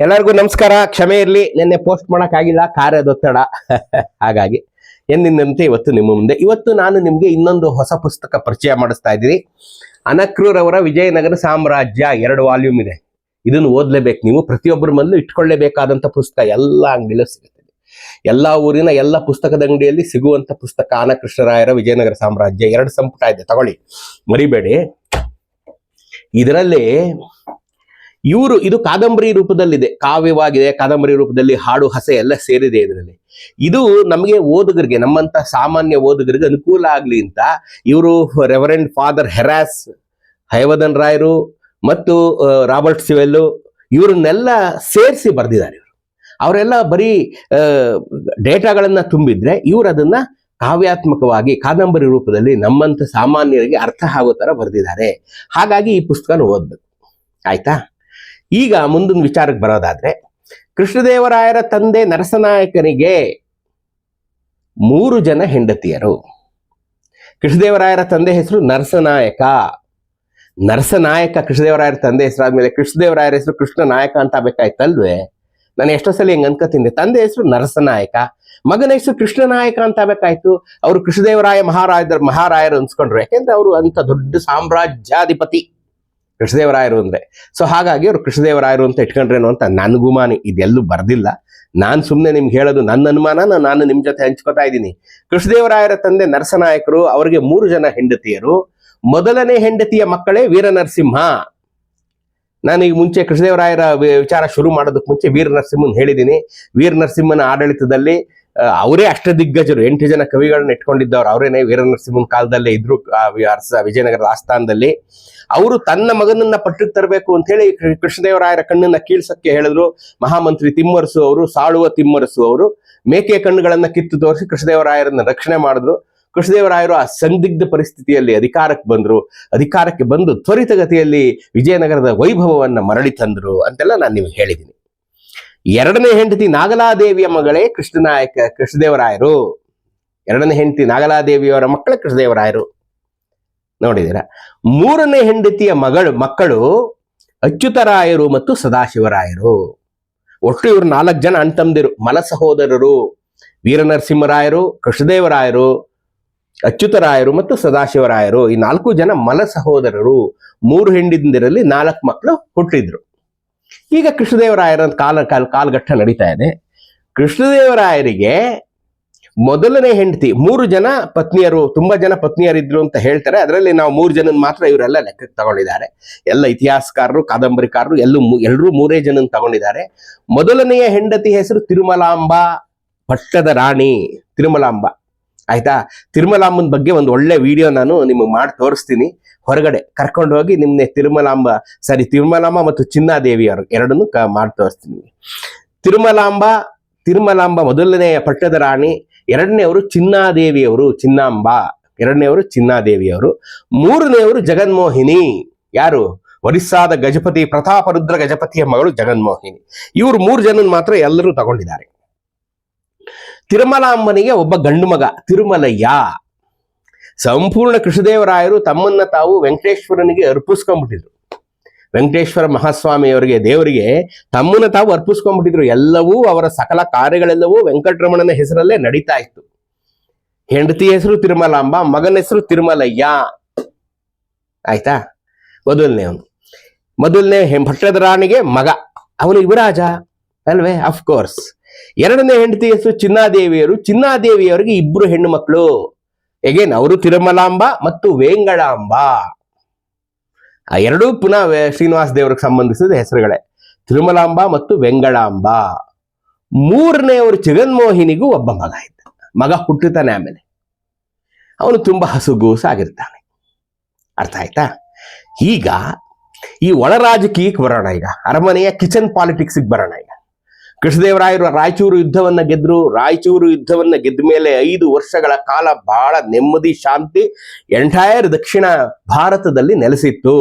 ಎಲ್ಲರಿಗೂ ನಮಸ್ಕಾರ. ಕ್ಷಮೆ ಇರಲಿ. ನಿನ್ನೆ ಪೋಸ್ಟ್ ಮಾಡೋಕ್ಕಾಗಿಲ್ಲ. ಕಾರ್ಯದೊತ್ತಡ ಹಾಗಾಗಿ ಎಂದಿನಂತೆ ಇವತ್ತು ನಿಮ್ಮ ಮುಂದೆ. ಇವತ್ತು ನಾನು ನಿಮಗೆ ಇನ್ನೊಂದು ಹೊಸ ಪುಸ್ತಕ ಪರಿಚಯ ಮಾಡಿಸ್ತಾ ಇದ್ದೀನಿ. ಅನಕ್ರೂರವರ ವಿಜಯನಗರ ಸಾಮ್ರಾಜ್ಯ ಎರಡು ವಾಲ್ಯೂಮ್ ಇದೆ. ಇದನ್ನು ಓದಲೇಬೇಕು ನೀವು. ಪ್ರತಿಯೊಬ್ಬರ ಮೊದಲು ಇಟ್ಕೊಳ್ಳೇಬೇಕಾದಂಥ ಪುಸ್ತಕ ಎಲ್ಲ ಅಂಗಡಿಯಲ್ಲೂ ಸಿಗುತ್ತೆ. ಎಲ್ಲ ಊರಿನ ಎಲ್ಲ ಪುಸ್ತಕದ ಅಂಗಡಿಯಲ್ಲಿ ಸಿಗುವಂಥ ಪುಸ್ತಕ ಅನಕೃಷ್ಣರಾಯರ ವಿಜಯನಗರ ಸಾಮ್ರಾಜ್ಯ. ಎರಡು ಸಂಪುಟ ಇದೆ. ತಗೊಳ್ಳಿ. ಮರಿಬೇಡಿ. ಇದರಲ್ಲಿ ಇವರು, ಇದು ಕಾದಂಬರಿ ರೂಪದಲ್ಲಿದೆ. ಕಾವ್ಯವಾಗಿದೆ, ಕಾದಂಬರಿ ರೂಪದಲ್ಲಿ ಹಾಡು, ಹಸೆ ಎಲ್ಲ ಸೇರಿದೆ ಇದರಲ್ಲಿ. ಇದು ನಮಗೆ ಓದುಗರಿಗೆ, ನಮ್ಮಂತ ಸಾಮಾನ್ಯ ಓದುಗರಿಗೆ ಅನುಕೂಲ ಆಗ್ಲಿ ಅಂತ ಇವರು ರೆವರೆಂಡ್ ಫಾದರ್ ಹೆರಾಸ್ ಹಯವದನ್ ರಾಯರು ಮತ್ತು ರಾಬರ್ಟ್ ಸಿವೆಲ್ಲು ಇವರನ್ನೆಲ್ಲ ಸೇರಿಸಿ ಬರೆದಿದ್ದಾರೆ ಇವರು. ಅವರೆಲ್ಲ ಬರೀ ಡೇಟಾಗಳನ್ನ ತುಂಬಿದ್ರೆ ಇವರು ಅದನ್ನ ಕಾವ್ಯಾತ್ಮಕವಾಗಿ, ಕಾದಂಬರಿ ರೂಪದಲ್ಲಿ ನಮ್ಮಂತ ಸಾಮಾನ್ಯರಿಗೆ ಅರ್ಥ ಆಗೋ ತರ ಬರೆದಿದ್ದಾರೆ. ಹಾಗಾಗಿ ಈ ಪುಸ್ತಕನ ಓದ್ಬೇಕು. ಆಯ್ತಾ? ಈಗ ಮುಂದಿನ ವಿಚಾರಕ್ಕೆ ಬರೋದಾದ್ರೆ, ಕೃಷ್ಣದೇವರಾಯರ ತಂದೆ ನರಸನಾಯಕನಿಗೆ ಮೂರು ಜನ ಹೆಂಡತಿಯರು. ಕೃಷ್ಣದೇವರಾಯರ ತಂದೆ ಹೆಸರು ನರಸನಾಯಕ. ನರಸನಾಯಕ ಕೃಷ್ಣದೇವರಾಯರ ತಂದೆ ಹೆಸರಾದ್ಮೇಲೆ ಕೃಷ್ಣದೇವರಾಯರ ಹೆಸರು ಕೃಷ್ಣ ನಾಯಕ ಅಂತ ಬೇಕಾಯ್ತಲ್ವೇ? ನಾನು ಎಷ್ಟೋ ಸಲ ಹಿಂಗ್ ಅನ್ಕೋತೀನಿ. ತಂದೆ ಹೆಸರು ನರಸನಾಯಕ, ಮಗನ ಹೆಸರು ಕೃಷ್ಣನಾಯಕ ಅಂತ ಬೇಕಾಯ್ತು. ಅವರು ಕೃಷ್ಣದೇವರಾಯ ಮಹಾರಾಜ ಮಹಾರಾಯರು ಅನ್ಸ್ಕೊಂಡ್ರು. ಯಾಕೆಂದ್ರೆ ಅವರು ಅಂತ ದೊಡ್ಡ ಸಾಮ್ರಾಜ್ಯಾಧಿಪತಿ. ಕೃಷ್ಣದೇವರಾಯರು ಅಂದ್ರೆ. ಸೊ ಹಾಗಾಗಿ ಅವರು ಕೃಷ್ಣದೇವರಾಯರು ಅಂತ ಇಟ್ಕೊಂಡ್ರೇನು ಅಂತ ನನ್ನ ಗುಮಾನಿ ಇದೆಲ್ಲೂ ಬರ್ದಿಲ್ಲ. ನಾನು ಸುಮ್ಮನೆ ನಿಮ್ಗೆ ಹೇಳೋದು ನನ್ನ ಅನುಮಾನ ನಾನು ನಿಮ್ ಜೊತೆ ಹಂಚ್ಕೋತಾ ಇದ್ದೀನಿ. ಕೃಷ್ಣದೇವರಾಯರ ತಂದೆ ನರಸನಾಯಕರು, ಅವರಿಗೆ ಮೂರು ಜನ ಹೆಂಡತಿಯರು. ಮೊದಲನೇ ಹೆಂಡತಿಯ ಮಕ್ಕಳೇ ವೀರ ನರಸಿಂಹ ನಾನು ಈಗ ಮುಂಚೆ ಕೃಷ್ಣದೇವರಾಯರ ವಿಚಾರ ಶುರು ಮಾಡೋದಕ್ಕೆ ಮುಂಚೆ ವೀರ ನರಸಿಂಹನ್ ಹೇಳಿದ್ದೀನಿ. ವೀರ ನರಸಿಂಹನ ಆಡಳಿತದಲ್ಲಿ ಅವರೇ ಅಷ್ಟದಿಗ್ಗಜರು ಎಂಟು ಜನ ಕವಿಗಳನ್ನ ಇಟ್ಕೊಂಡಿದ್ದವ್ರು. ಅವರೇನೆ ವೀರ ನರಸಿಂಹನ ಕಾಲದಲ್ಲೇ ಇದ್ರು ವಿಜಯನಗರದ ಆಸ್ಥಾನದಲ್ಲಿ ಅವರು ತನ್ನ ಮಗನನ್ನ ಪಟ್ಟಕ್ಕೆ ತರಬೇಕು ಅಂತ ಹೇಳಿ ಕೃಷ್ಣದೇವರಾಯರ ಕಣ್ಣನ್ನ ಕೀಳ್ಸಕ್ಕೆ ಹೇಳಿದ್ರು. ಮಹಾಮಂತ್ರಿ ತಿಮ್ಮರಸು ಅವರು, ಸಾಳುವ ತಿಮ್ಮರಸು ಅವರು. ಮೇಕೆ ಕಣ್ಣುಗಳನ್ನ ಕಿತ್ತು ತೋರಿಸಿ ಕೃಷ್ಣದೇವರಾಯರನ್ನ ರಕ್ಷಣೆ ಮಾಡಿದ್ರು. ಕೃಷ್ಣದೇವರಾಯರು ಆ ಸಂದಿಗ್ಧ ಪರಿಸ್ಥಿತಿಯಲ್ಲಿ ಅಧಿಕಾರಕ್ಕೆ ಬಂದ್ರು. ಅಧಿಕಾರಕ್ಕೆ ಬಂದು ತ್ವರಿತಗತಿಯಲ್ಲಿ ವಿಜಯನಗರದ ವೈಭವವನ್ನ ಮರಳಿ ತಂದ್ರು ಅಂತೆಲ್ಲ ನಾನು ನಿಮ್ಗೆ ಹೇಳಿದ್ದೀನಿ ಎರಡನೇ ಹೆಂಡತಿ ನಾಗಲಾದೇವಿಯ ಮಗಳೇ ಕೃಷ್ಣನಾಯಕ ಕೃಷ್ಣದೇವರಾಯರು. ಎರಡನೇ ಹೆಂಡತಿ ನಾಗಲಾದೇವಿಯವರ ಮಕ್ಕಳೇ ಕೃಷ್ಣದೇವರಾಯರು. ನೋಡಿದಿರ ಮೂರನೇ ಹೆಂಡತಿಯ ಮಗಳು, ಮಕ್ಕಳು ಅಚ್ಯುತರಾಯರು ಮತ್ತು ಸದಾಶಿವರಾಯರು. ಒಟ್ಟು ಇವರು ನಾಲ್ಕು ಜನ ಅಣ್ತಂದಿರು ಮಲ ಸಹೋದರರು, ವೀರನರಸಿಂಹರಾಯರು, ಕೃಷ್ಣದೇವರಾಯರು, ಅಚ್ಯುತರಾಯರು ಮತ್ತು ಸದಾಶಿವರಾಯರು. ಈ ನಾಲ್ಕು ಜನ ಮಲ ಸಹೋದರರು. ಮೂರು ಹೆಂಡಿಂದಿರಲ್ಲಿ ನಾಲ್ಕು ಮಕ್ಕಳು ಹುಟ್ಟಿದ್ರು. ಈಗ ಕೃಷ್ಣದೇವರಾಯರ ಕಾಲ ಕಾಲ ಕಾಲಘಟ್ಟ ನಡೀತಾ ಇದೆ. ಕೃಷ್ಣದೇವರಾಯರಿಗೆ ಮೊದಲನೇ ಹೆಂಡತಿ, ಮೂರು ಜನ ಪತ್ನಿಯರು, ತುಂಬಾ ಜನ ಪತ್ನಿಯರಿದ್ರು ಅಂತ ಹೇಳ್ತಾರೆ. ಅದರಲ್ಲಿ ನಾವು ಮೂರು ಜನನ್ ಮಾತ್ರ ಇವರೆಲ್ಲ ಲೆಕ್ಕಕ್ಕೆ ತಗೊಂಡಿದ್ದಾರೆ. ಎಲ್ಲ ಇತಿಹಾಸಕಾರರು, ಕಾದಂಬರಿಕಾರರು, ಎಲ್ಲೂ ಎಲ್ಲರೂ ಮೂರೇ ಜನನ್ ತಗೊಂಡಿದ್ದಾರೆ. ಮೊದಲನೆಯ ಹೆಂಡತಿ ಹೆಸರು ತಿರುಮಲಾಂಬ ಪಟ್ಟದ ರಾಣಿ ತಿರುಮಲಾಂಬ. ಆಯ್ತಾ? ತಿರುಮಲಾಂಬನ ಬಗ್ಗೆ ಒಂದು ಒಳ್ಳೆ ವಿಡಿಯೋ ನಾನು ನಿಮಗೆ ಮಾಡಿ ತೋರಿಸ್ತೀನಿ. ಹೊರಗಡೆ ಕರ್ಕೊಂಡು ಹೋಗಿ ನಿಮ್ನೆ ತಿರುಮಲಾಂಬ ಸಾರಿ ತಿರುಮಲಾಂಬ ಮತ್ತು ಚಿನ್ನಾದೇವಿ ಅವರು ಎರಡನ್ನು ಕ ಮಾಡಿ ತೋರಿಸ್ತೀನಿ ತಿರುಮಲಾಂಬ ತಿರುಮಲಾಂಬ ಮೊದಲನೆಯ ಪಟ್ಟದ ರಾಣಿ ಎರಡನೇವರು ಚಿನ್ನಾದೇವಿಯವರು, ಚಿನ್ನಾಂಬ ಎರಡನೇವರು ಚಿನ್ನಾದೇವಿಯವರು, ಮೂರನೆಯವರು ಜಗನ್ಮೋಹಿನಿ. ಯಾರು? ಒರಿಸ್ಸಾದ ಗಜಪತಿ, ಪ್ರತಾಪರುದ್ರ ಗಜಪತಿಯ ಮಗಳು ಜಗನ್ಮೋಹಿನಿ. ಇವರು ಮೂರು ಜನನ್ ಮಾತ್ರ ಎಲ್ಲರೂ ತಗೊಂಡಿದ್ದಾರೆ. ತಿರುಮಲಾಂಬನಿಗೆ ಒಬ್ಬ ಗಂಡು ಮಗ, ತಿರುಮಲಯ್ಯ. ಸಂಪೂರ್ಣ ಕೃಷ್ಣದೇವರಾಯರು ತಮ್ಮನ್ನ ತಾವು ವೆಂಕಟೇಶ್ವರನಿಗೆ ಅರ್ಪಿಸ್ಕೊಂಡ್ಬಿಟ್ಟಿದ್ರು. ವೆಂಕಟೇಶ್ವರ ಮಹಾಸ್ವಾಮಿಯವರಿಗೆ, ದೇವರಿಗೆ ತಮ್ಮನ್ನ ತಾವು ಅರ್ಪಿಸ್ಕೊಂಡ್ಬಿಟ್ಟಿದ್ರು. ಎಲ್ಲವೂ ಅವರ ಸಕಲ ಕಾರ್ಯಗಳೆಲ್ಲವೂ ವೆಂಕಟರಮಣನ ಹೆಸರಲ್ಲೇ ನಡೀತಾ ಇತ್ತು. ಹೆಂಡತಿ ಹೆಸರು ತಿರುಮಲಾಂಬ, ಮಗನ ಹೆಸರು ತಿರುಮಲಯ್ಯ. ಆಯ್ತಾ? ಮೊದಲನೇ ಅವನು. ಮೊದಲನೇ ಭಟ್ಟದ ರಾಣಿಗೆ ಮಗ. ಅವನು ಯುವರಾಜ ಅಲ್ವೇ? ಅಫ್ಕೋರ್ಸ್ ಎರಡನೇ ಹೆಂಡತಿ ಹೆಸರು ಚಿನ್ನಾದೇವಿಯರು. ಚಿನ್ನಾದೇವಿಯವರಿಗೆ ಇಬ್ರು ಹೆಣ್ಣು ಮಕ್ಕಳು. ಎಗೇನ್ ಅವರು ತಿರುಮಲಾಂಬ ಮತ್ತು ವೇಂಗಳಾಂಬ. ಆ ಎರಡೂ ಪುನಃ ಶ್ರೀನಿವಾಸ ದೇವರಿಗೆ ಸಂಬಂಧಿಸಿದ ಹೆಸರುಗಳೇ. ತಿರುಮಲಾಂಬ ಮತ್ತು ವೆಂಗಳಾಂಬ. ಮೂರನೆಯವರು ಜಗನ್ಮೋಹಿನಿಗೂ ಒಬ್ಬ ಮಗ ಇದ್ದ ಮಗ ಹುಟ್ಟುತ್ತಾನೆ ಆಮೇಲೆ. ಅವನು ತುಂಬಾ ಹಸುಗೂಸಾಗಿರ್ತಾನೆ ಅರ್ಥ ಆಯ್ತಾ? ಈಗ ಈ ಒಳ ರಾಜಕೀಯಕ್ಕೆ ಬರೋಣ ಈಗ. ಅರಮನೆಯ ಕಿಚನ್ ಪಾಲಿಟಿಕ್ಸ್ಗೆ ಬರೋಣ ಈಗ. ಕೃಷ್ಣದೇವರಾಯರು ರಾಯಚೂರು ಯುದ್ಧವನ್ನ ಗೆದ್ರು. ರಾಯಚೂರು ಯುದ್ಧವನ್ನ ಗೆದ್ದ ಮೇಲೆ ಐದು ವರ್ಷಗಳ ಕಾಲ ಬಹಳ ನೆಮ್ಮದಿ, ಶಾಂತಿ, ಎಂಟೈರ್ ದಕ್ಷಿಣ ಭಾರತದಲ್ಲಿ ನೆಲೆಸಿತ್ತು.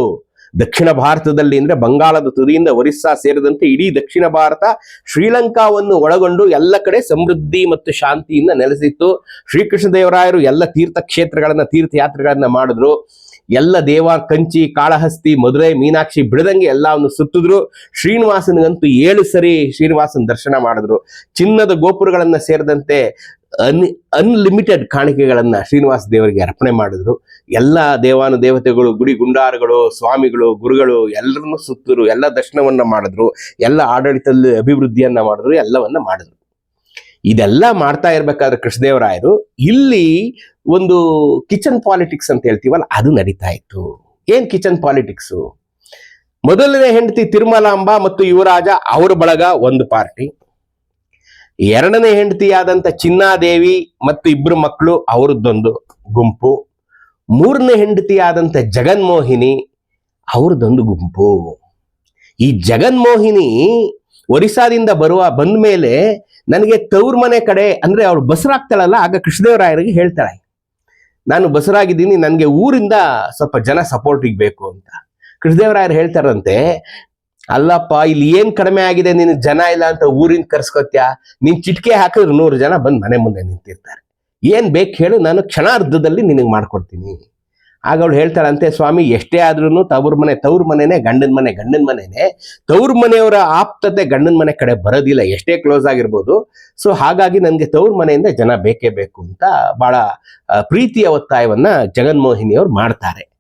ದಕ್ಷಿಣ ಭಾರತದಲ್ಲಿ ಅಂದ್ರೆ ಬಂಗಾಳದ ತುದಿಯಿಂದ ಒರಿಸ್ಸಾ ಸೇರಿದಂತೆ ಇಡೀ ದಕ್ಷಿಣ ಭಾರತ ಶ್ರೀಲಂಕಾವನ್ನು ಒಳಗೊಂಡು ಎಲ್ಲ ಕಡೆ ಸಮೃದ್ಧಿ ಮತ್ತು ಶಾಂತಿಯಿಂದ ನೆಲೆಸಿತ್ತು. ಶ್ರೀಕೃಷ್ಣ ದೇವರಾಯರು ಎಲ್ಲ ತೀರ್ಥಕ್ಷೇತ್ರಗಳನ್ನ ತೀರ್ಥಯಾತ್ರೆಗಳನ್ನ ಮಾಡಿದ್ರು. ಎಲ್ಲ ದೇವ, ಕಂಚಿ, ಕಾಳಹಸ್ತಿ, ಮಧುರೈ, ಮೀನಾಕ್ಷಿ ಬಿಡದಂಗೆ ಎಲ್ಲವನ್ನು ಸುತ್ತಿದ್ರು. ಶ್ರೀನಿವಾಸನಿಗಂತೂ ಏಳು ಸರಿ ಶ್ರೀನಿವಾಸನ ದರ್ಶನ ಮಾಡಿದ್ರು. ಚಿನ್ನದ ಗೋಪುರಗಳನ್ನ ಸೇರಿದಂತೆ ಅನ್ ಅನ್ಲಿಮಿಟೆಡ್ ಕಾಣಿಕೆಗಳನ್ನ ಶ್ರೀನಿವಾಸ ದೇವರಿಗೆ ಅರ್ಪಣೆ ಮಾಡಿದ್ರು. ಎಲ್ಲ ದೇವಾನು ದೇವತೆಗಳು ಗುಡಿ ಗುಂಡಾರಗಳು, ಸ್ವಾಮಿಗಳು, ಗುರುಗಳು ಎಲ್ಲರನ್ನು ಸುತ್ತರು ಎಲ್ಲ ದರ್ಶನವನ್ನ ಮಾಡಿದ್ರು. ಎಲ್ಲ ಆಡಳಿತದಲ್ಲಿ ಅಭಿವೃದ್ಧಿಯನ್ನ ಮಾಡಿದ್ರು. ಎಲ್ಲವನ್ನ ಮಾಡಿದ್ರು. ಇದೆಲ್ಲ ಮಾಡ್ತಾ ಇರ್ಬೇಕಾದ್ರೆ ಕೃಷ್ಣದೇವರಾಯರು, ಇಲ್ಲಿ ಒಂದು ಕಿಚನ್ ಪಾಲಿಟಿಕ್ಸ್ ಅಂತ ಹೇಳ್ತೀವಲ್ಲ, ಅದು ನಡೀತಾ ಇತ್ತು. ಏನ್ ಕಿಚನ್ ಪಾಲಿಟಿಕ್ಸ್? ಮೊದಲನೇ ಹೆಂಡತಿ ತಿರುಮಲಾಂಬ ಮತ್ತು ಯುವರಾಜ ಅವ್ರ ಬಳಗ ಒಂದು ಪಾರ್ಟಿ. ಎರಡನೇ ಹೆಂಡತಿಯಾದಂಥ ಚಿನ್ನಾದೇವಿ ಮತ್ತು ಇಬ್ರು ಮಕ್ಕಳು ಅವರದ್ದೊಂದು ಗುಂಪು. ಮೂರನೇ ಹೆಂಡತಿಯಾದಂಥ ಜಗನ್ಮೋಹಿನಿ ಅವ್ರದ್ದೊಂದು ಗುಂಪು. ಈ ಜಗನ್ಮೋಹಿನಿ ಒರಿಸ್ಸಾದಿಂದ ಬರುವ ಬಂದ ಮೇಲೆ ನನಗೆ ತವ್ರ ಮನೆ ಕಡೆ ಅಂದ್ರೆ ಅವ್ರು ಬಸರಾಗ್ತಾಳಲ್ಲ, ಆಗ ಕೃಷ್ಣದೇವರಾಯರಿಗೆ ಹೇಳ್ತಾಳೆ. ನಾನು ಬಸರಾಗಿದ್ದೀನಿ, ನನಗೆ ಊರಿಂದ ಸ್ವಲ್ಪ ಜನ ಸಪೋರ್ಟಿಗೆ ಬೇಕು ಅಂತ. ಕೃಷ್ಣದೇವರಾಯರು ಹೇಳ್ತಾರಂತೆ, ಅಲ್ಲಪ್ಪ, ಇಲ್ಲಿ ಏನ್ ಕಡಿಮೆ ಆಗಿದೆ? ನಿನ್ ಜನ ಇಲ್ಲ ಅಂತ ಊರಿಂದ ಕರ್ಸ್ಕೊತ್ಯಾ? ನೀನ್ ಚಿಟಿಕೆ ಹಾಕಿದ್ರೆ ನೂರು ಜನ ಬಂದ್ ಮನೆ ಮುಂದೆ ನಿಂತಿರ್ತಾರೆ. ಏನ್ ಬೇಕು ಹೇಳು, ನಾನು ಕ್ಷಣಾರ್ಧದಲ್ಲಿ ನಿನಗೆ ಮಾಡ್ಕೊಡ್ತೀನಿ. ಆಗ ಅವಳು ಹೇಳ್ತಾಳಂತೆ, ಸ್ವಾಮಿ, ಎಷ್ಟೇ ಆದ್ರೂ ತವ್ರ ಮನೆ, ತವ್ರ ಮನೆನೇ, ಗಂಡನ ಮನೆ, ಗಂಡನ ಮನೆನೇ. ತವ್ರ ಮನೆಯವರ ಆಪ್ತತೆ ಗಂಡನ ಮನೆ ಕಡೆ ಬರೋದಿಲ್ಲ, ಎಷ್ಟೇ ಕ್ಲೋಸ್ ಆಗಿರ್ಬೋದು. ಸೊ, ಹಾಗಾಗಿ ನನಗೆ ತವ್ರ ಮನೆಯಿಂದ ಜನ ಬೇಕೇ ಬೇಕು ಅಂತ ಬಹಳ ಪ್ರೀತಿಯ ಒತ್ತಾಯವನ್ನ ಜಗನ್ಮೋಹಿನಿಯವರು ಮಾಡ್ತಾರೆ.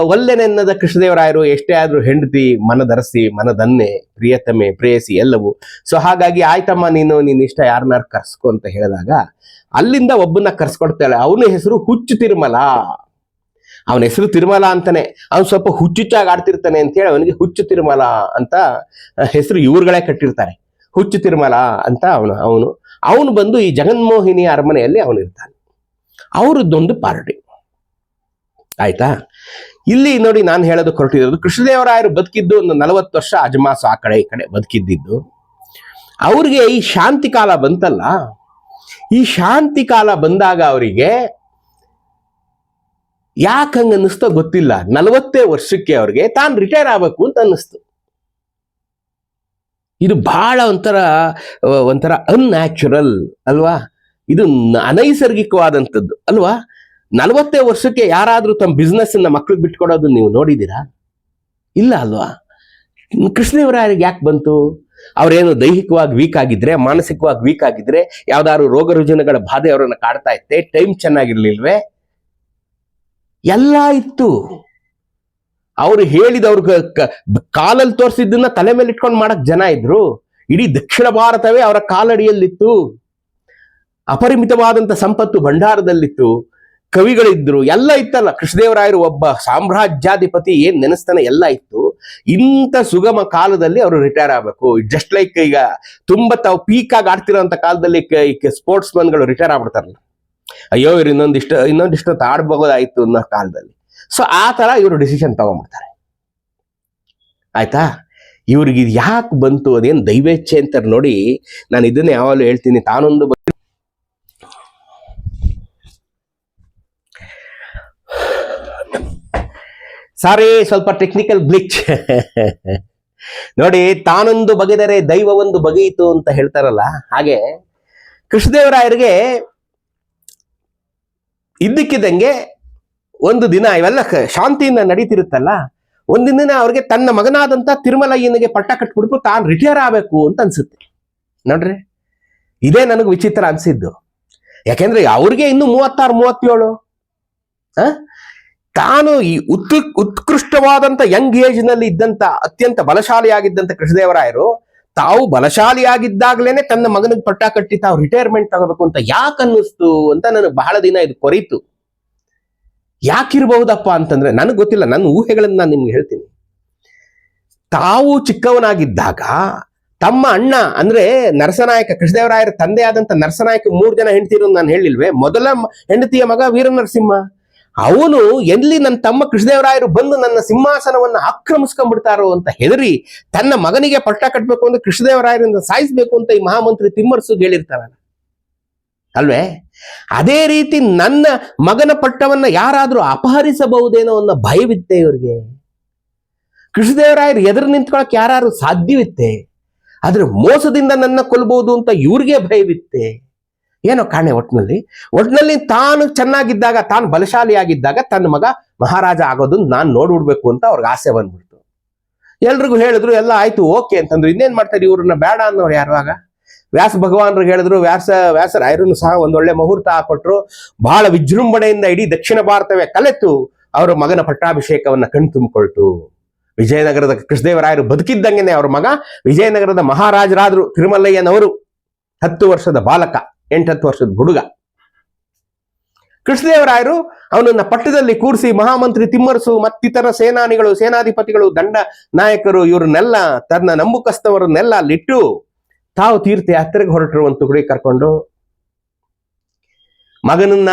ಒಲ್ಲೆನೆನ್ನದ ಕೃಷ್ಣದೇವರಾಯರು ಎಷ್ಟೇ ಆದರೂ ಹೆಂಡತಿ, ಮನದರಸಿ, ಮನದನ್ನೆ, ಪ್ರಿಯತಮೆ, ಪ್ರೇಯಸಿ ಎಲ್ಲವೂ. ಸೊ, ಹಾಗಾಗಿ ಆಯ್ತಮ್ಮ, ನೀನು ನಿನ್ನ ಇಷ್ಟ ಯಾರನ್ನಾರು ಕರ್ಸ್ಕೊ ಅಂತ ಹೇಳಿದಾಗ, ಅಲ್ಲಿಂದ ಒಬ್ಬನ್ನ ಕರ್ಸ್ಕೊಡ್ತಾಳೆ. ಅವನ ಹೆಸರು ಹುಚ್ಚು ತಿರುಮಲ. ಅವನ ಹೆಸರು ತಿರುಮಲ ಅಂತಾನೆ. ಅವನು ಸ್ವಲ್ಪ ಹುಚ್ಚುಚ್ಚಾಗಿ ಆಡ್ತಿರ್ತಾನೆ ಅಂತ ಹೇಳಿ ಅವನಿಗೆ ಹುಚ್ಚು ತಿರುಮಲ ಅಂತ ಹೆಸರು ಇವ್ರುಗಳೇ ಕಟ್ಟಿರ್ತಾರೆ. ಹುಚ್ಚು ತಿರುಮಲ ಅಂತ ಅವನು ಅವನು. ಅವನು ಬಂದು ಈ ಜಗನ್ಮೋಹಿನಿ ಅರಮನೆಯಲ್ಲಿ ಅವನು ಇರ್ತಾನೆ. ಅವರದ್ದೊಂದು ಪಾರ್ಟಿ. ಆಯ್ತಾ? ಇಲ್ಲಿ ನೋಡಿ ನಾನು ಹೇಳೋದು ಹೊರಟಿರೋದು ಕೃಷ್ಣದೇವರಾಯರು ಬದುಕಿದ್ದು ಒಂದು ನಲವತ್ತು ವರ್ಷ ಅಜಮಾಸು ಆ ಕಡೆ ಈ ಕಡೆ ಬದುಕಿದ್ದಿದ್ದು. ಅವ್ರಿಗೆ ಈ ಶಾಂತಿ ಕಾಲ ಬಂತಲ್ಲ, ಈ ಶಾಂತಿ ಕಾಲ ಬಂದಾಗ ಅವರಿಗೆ ಯಾಕೆ ಹಂಗ ಅನ್ನಿಸ್ತೋ ಗೊತ್ತಿಲ್ಲ. ನಲವತ್ತೇ ವರ್ಷಕ್ಕೆ ಅವ್ರಿಗೆ ತಾನು ರಿಟೈರ್ ಆಗ್ಬೇಕು ಅಂತ ಅನ್ನಿಸ್ತು. ಇದು ಬಹಳ ಒಂಥರ ಒಂಥರ ಅನ್ಯಾಚುರಲ್ ಅಲ್ವಾ? ಇದು ಅನೈಸರ್ಗಿಕವಾದಂಥದ್ದು. ಅಲ್ವಾ? ನಲವತ್ತೇ ವರ್ಷಕ್ಕೆ ಯಾರಾದರೂ ತಮ್ಮ ಬಿಸ್ನೆಸ್ ಅನ್ನ ಮಕ್ಳಿಗೆ ಬಿಟ್ಕೊಡೋದು ನೀವು ನೋಡಿದ್ದೀರಾ ಇಲ್ಲ ಅಲ್ವಾ? ಕೃಷ್ಣದೇವರಾಯರಿಗೆ ಯಾಕೆ ಬಂತು? ಅವರೇನು ದೈಹಿಕವಾಗಿ ವೀಕ್ ಆಗಿದ್ರೆ, ಮಾನಸಿಕವಾಗಿ ವೀಕ್ ಆಗಿದ್ರೆ, ಯಾವ್ದಾದ್ರು ರೋಗ ರುಜಿನಗಳ ಬಾಧೆ ಅವರನ್ನು ಕಾಡ್ತಾ ಇತ್ತೆ ಟೈಮ್ ಚೆನ್ನಾಗಿರ್ಲಿಲ್ವೇ? ಎಲ್ಲ ಇತ್ತು. ಅವ್ರು ಹೇಳಿದವ್ರ ಕಾಲಲ್ಲಿ ತೋರಿಸಿದ್ದನ್ನ ತಲೆ ಮೇಲೆ ಇಟ್ಕೊಂಡು ಮಾಡಕ್ ಜನ ಇದ್ರು. ಇಡೀ ದಕ್ಷಿಣ ಭಾರತವೇ ಅವರ ಕಾಲಡಿಯಲ್ಲಿತ್ತು. ಅಪರಿಮಿತವಾದಂತ ಸಂಪತ್ತು ಭಂಡಾರದಲ್ಲಿತ್ತು. ಕವಿಗಳಿದ್ರು, ಎಲ್ಲ ಇತ್ತಲ್ಲ. ಕೃಷ್ಣದೇವರಾಯರು ಒಬ್ಬ ಸಾಮ್ರಾಜ್ಯಾಧಿಪತಿ ಏನ್ ನೆನೆಸ್ತಾನೆ ಎಲ್ಲ ಇತ್ತು. ಇಂಥ ಸುಗಮ ಕಾಲದಲ್ಲಿ ಅವರು ರಿಟೈರ್ ಆಗ್ಬೇಕು. ಜಸ್ಟ್ ಲೈಕ್ ಈಗ ತುಂಬಾ ತಾವು ಪೀಕ್ ಆಗಿ ಆಡ್ತಿರೋ ಕಾಲದಲ್ಲಿ ಸ್ಪೋರ್ಟ್ಸ್ ಮನ್ಗಳು ರಿಟೈರ್ ಆಗ್ಬಿಡ್ತಾರಲ್ಲ. ಅಯ್ಯೋ, ಇವ್ರು ಇನ್ನೊಂದಿಷ್ಟು ಇನ್ನೊಂದಿಷ್ಟು ಆಡ್ಬೋದಾಯ್ತು ಅನ್ನೋ ಕಾಲದಲ್ಲಿ. ಸೊ ಆ ತರ ಇವರು ಡಿಸಿಷನ್ ತಗೊಂಡ್ಬಿಡ್ತಾರೆ. ಆಯ್ತಾ? ಇವ್ರಿಗೆ ಇದು ಯಾಕೆ ಬಂತು ಅದೇನು ದೈವೇಚ್ಛೆ ಅಂತಾರೆ ನೋಡಿ, ನಾನು ಇದನ್ನ ಯಾವಾಗಲೂ ಹೇಳ್ತೀನಿ, ತಾನೊಂದು ಸಾರಿ ಸ್ವಲ್ಪ ಟೆಕ್ನಿಕಲ್ ಗ್ಲಿಚ್ ನೋಡಿ, ತಾನೊಂದು ಬಗೆದರೆ ದೈವ ಒಂದು ಬಗೆಯಿತು ಅಂತ ಹೇಳ್ತಾರಲ್ಲ, ಹಾಗೆ ಕೃಷ್ಣದೇವರಾಯರಿಗೆ ಇದ್ದಕ್ಕಿದ್ದಂಗೆ ಒಂದು ದಿನ ಇವೆಲ್ಲ ಶಾಂತಿಯಿಂದ ನಡೀತಿರುತ್ತಲ್ಲ? ಒಂದಿನ ದಿನ ಅವ್ರಿಗೆ ತನ್ನ ಮಗನಾದಂತ ತಿರುಮಲಯ್ಯನಿಗೆ ಪಟ್ಟ ಕಟ್ಬಿಡ್ತು ತಾನು ರಿಟೈರ್ ಆಗಬೇಕು ಅಂತ ಅನ್ಸುತ್ತೆ. ನೋಡ್ರಿ, ಇದೇ ನನಗೆ ವಿಚಿತ್ರ ಅನ್ಸಿದ್ದು. ಯಾಕೆಂದ್ರೆ ಅವ್ರಿಗೆ ಇನ್ನು ಮೂವತ್ತಾರು, ಮೂವತ್ತೇಳು, ಆ? ತಾನು ಈ ಉತ್ ಉತ್ಕೃಷ್ಟವಾದಂತ ಯಂಗ್ ಏಜ್ನಲ್ಲಿ ಇದ್ದಂತ ಅತ್ಯಂತ ಬಲಶಾಲಿಯಾಗಿದ್ದಂತ ಕೃಷ್ಣದೇವರಾಯರು ತಾವು ಬಲಶಾಲಿಯಾಗಿದ್ದಾಗ್ಲೇನೆ ತನ್ನ ಮಗನಿಗೆ ಪಟ್ಟ ಕಟ್ಟಿ ತಾವು ರಿಟೈರ್ಮೆಂಟ್ ತಗೋಬೇಕು ಅಂತ ಯಾಕೆ ಅನ್ನಿಸ್ತು ಅಂತ ನನಗೆ ಬಹಳ ದಿನ ಇದು ಕೊರೀತು. ಯಾಕಿರಬಹುದಪ್ಪ ಅಂತಂದ್ರೆ ನನಗೆ ಗೊತ್ತಿಲ್ಲ, ನನ್ನ ಊಹೆಗಳನ್ನ ನಾನು ನಿಮ್ಗೆ ಹೇಳ್ತೀನಿ. ತಾವು ಚಿಕ್ಕವನಾಗಿದ್ದಾಗ ತಮ್ಮ ಅಣ್ಣ ಅಂದ್ರೆ ನರಸನಾಯಕ, ಕೃಷ್ಣದೇವರಾಯರ ತಂದೆ ಆದಂತ ನರಸನಾಯಕ ಮೂರ್ ಜನ ಹೆಂಡತಿರು ನಾನು ಹೇಳಿಲ್ವೇ? ಮೊದಲ ಹೆಂಡತಿಯ ಮಗ ವೀರ ನರಸಿಂಹ ಅವನು ಎಲ್ಲಿ ನನ್ನ ತಮ್ಮ ಕೃಷ್ಣದೇವರಾಯರು ಬಂದು ನನ್ನ ಸಿಂಹಾಸನವನ್ನ ಆಕ್ರಮಿಸ್ಕೊಂಡ್ಬಿಡ್ತಾರೋ ಅಂತ ಹೆದರಿ ತನ್ನ ಮಗನಿಗೆ ಪಟ್ಟ ಕಟ್ಟಬೇಕು ಅಂದ್ರೆ ಕೃಷ್ಣದೇವರಾಯರಿಂದ ಸಾಯಿಸ್ಬೇಕು ಅಂತ ಈ ಮಹಾಮಂತ್ರಿ ತಿಮ್ಮರ್ಸು ಹೇಳಿರ್ತಾರಲ್ಲ ಅಲ್ವೇ? ಅದೇ ರೀತಿ ನನ್ನ ಮಗನ ಪಟ್ಟವನ್ನ ಯಾರಾದರೂ ಅಪಹರಿಸಬಹುದೇನೋ ಅನ್ನೋ ಭಯವಿತ್ತೆ ಇವ್ರಿಗೆ. ಕೃಷ್ಣದೇವರಾಯರು ಎದುರು ನಿಂತ್ಕೊಳಕ್ ಯಾರು ಸಾಧ್ಯವಿತ್ತೆ. ಆದ್ರೆ ಮೋಸದಿಂದ ನನ್ನ ಕೊಲ್ಬಹುದು ಅಂತ ಇವ್ರಿಗೆ ಭಯವಿತ್ತೆ. ಏನೋ ಕಾಣೆ ಒಟ್ನಲ್ಲಿ. ಒಟ್ನಲ್ಲಿ ತಾನು ಚೆನ್ನಾಗಿದ್ದಾಗ, ತಾನು ಬಲಶಾಲಿಯಾಗಿದ್ದಾಗ ತನ್ನ ಮಗ ಮಹಾರಾಜ ಆಗೋದನ್ನ ನಾನು ನೋಡ್ಬಿಡ್ಬೇಕು ಅಂತ ಅವ್ರಿಗೆ ಆಸೆ ಬಂದ್ಬಿಡ್ತು. ಎಲ್ರಿಗೂ ಹೇಳಿದ್ರು, ಎಲ್ಲ ಆಯ್ತು, ಓಕೆ ಅಂತಂದ್ರು. ಇನ್ನೇನ್ ಮಾಡ್ತಾರೆ ಇವ್ರನ್ನ ಬೇಡ ಅನ್ನೋರು ಯಾರುವಾಗ ವ್ಯಾಸ ಭಗವಾನ್ರಿಗೆ ಹೇಳಿದ್ರು, ವ್ಯಾಸ ವ್ಯಾಸರಾಯರನ್ನು ಸಹ ಒಂದೊಳ್ಳೆ ಮುಹೂರ್ತ ಹಾಕೊಟ್ರು. ಬಹಳ ವಿಜೃಂಭಣೆಯಿಂದ ಇಡೀ ದಕ್ಷಿಣ ಭಾರತವೇ ಕಲೆತು ಅವರ ಮಗನ ಪಟ್ಟಾಭಿಷೇಕವನ್ನ ಕಣ್ತುಂಬಿಕೊಳ್ತು ವಿಜಯನಗರದ ಕೃಷ್ಣದೇವರಾಯರು ಬದುಕಿದ್ದಂಗೆನೆ ಅವ್ರ ಮಗ ವಿಜಯನಗರದ ಮಹಾರಾಜರಾದ್ರು ತಿರುಮಲ್ಲಯ್ಯನವರು ಹತ್ತು ವರ್ಷದ ಬಾಲಕ. ಎಂಟತ್ತು ವರ್ಷದ ಹುಡುಗ. ಕೃಷ್ಣದೇವರಾಯರು ಅವನನ್ನ ಪಟ್ಟದಲ್ಲಿ ಕೂರಿಸಿ ಮಹಾಮಂತ್ರಿ ತಿಮ್ಮರಸು ಮತ್ತಿತರ ಸೇನಾನಿಗಳು, ಸೇನಾಧಿಪತಿಗಳು, ದಂಡ ನಾಯಕರು ಇವರನ್ನೆಲ್ಲ ತನ್ನ ನಂಬುಕಸ್ಥವರನ್ನೆಲ್ಲ ಅಲ್ಲಿಟ್ಟು ತಾವು ತೀರ್ಥಯಾತ್ರೆಗೆ ಹೊರಟರು ಒಂದು ತುಕಡಿ ಕರ್ಕೊಂಡು ಮಗನನ್ನ,